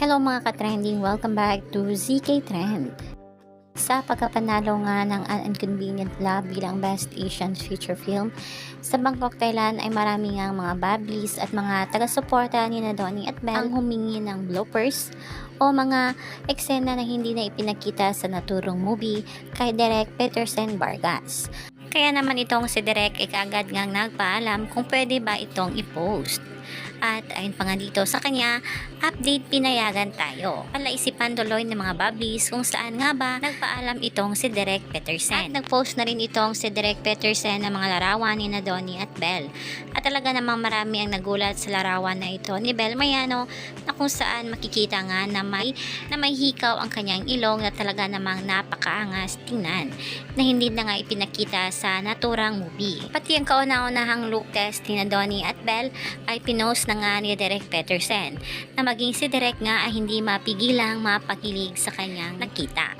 Hello mga ka-trending, welcome back to ZK Trend. Sa pagkapanalo nga ng An Inconvenient Love bilang Best Asian Feature Film, sa Bangkok, Thailand ay marami nga mga bablis at mga taga-suporta ni na Donnie at Belle ang humingi ng bloopers o mga eksena na hindi na ipinakita sa naturong movie kay Derek Peterson Vargas. Kaya naman itong si Derek ay kaagad ngang nagpaalam kung pwede ba itong i-post. At ayun pa nga dito sa kanya, update pinayagan tayo. Palaisipan tuloy ng mga bablis kung saan nga ba nagpaalam itong si Derek Peterson. At nagpost na rin itong si Derek Peterson ng mga larawan ni na Donnie at Belle. At talaga namang marami ang nagulat sa larawan na ito ni Belle Mayano na kung saan makikita nga na may, na may hikaw ang kanyang ilong na talaga namang napakaangas tingnan na hindi na nga ipinakita sa naturang movie. Pati ang kauna-unahang look test ni na Donnie at Belle ay pinost na nga ni Derek Peterson na maging si Derek nga ay hindi mapigilang mapakilig sa kanyang nakita.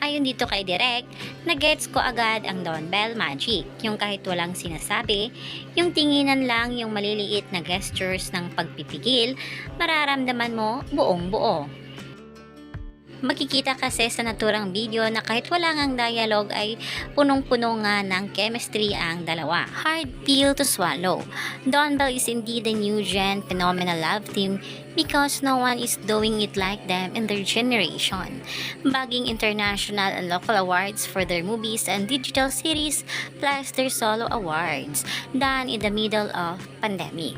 Ayon dito kay Derek, nagets ko agad ang Don Bell Magic, yung kahit walang sinasabi, yung tinginan lang yung maliliit na gestures ng pagpipigil, mararamdaman mo buong buo. Makikita kasi sa naturang video na kahit wala ngang dialogue ay punong-puno nga ng chemistry ang dalawa. Hard pill to swallow. Don Bell is indeed a new gen phenomenal love team because no one is doing it like them in their generation. Bagging international and local awards for their movies and digital series plus their solo awards done in the middle of pandemic.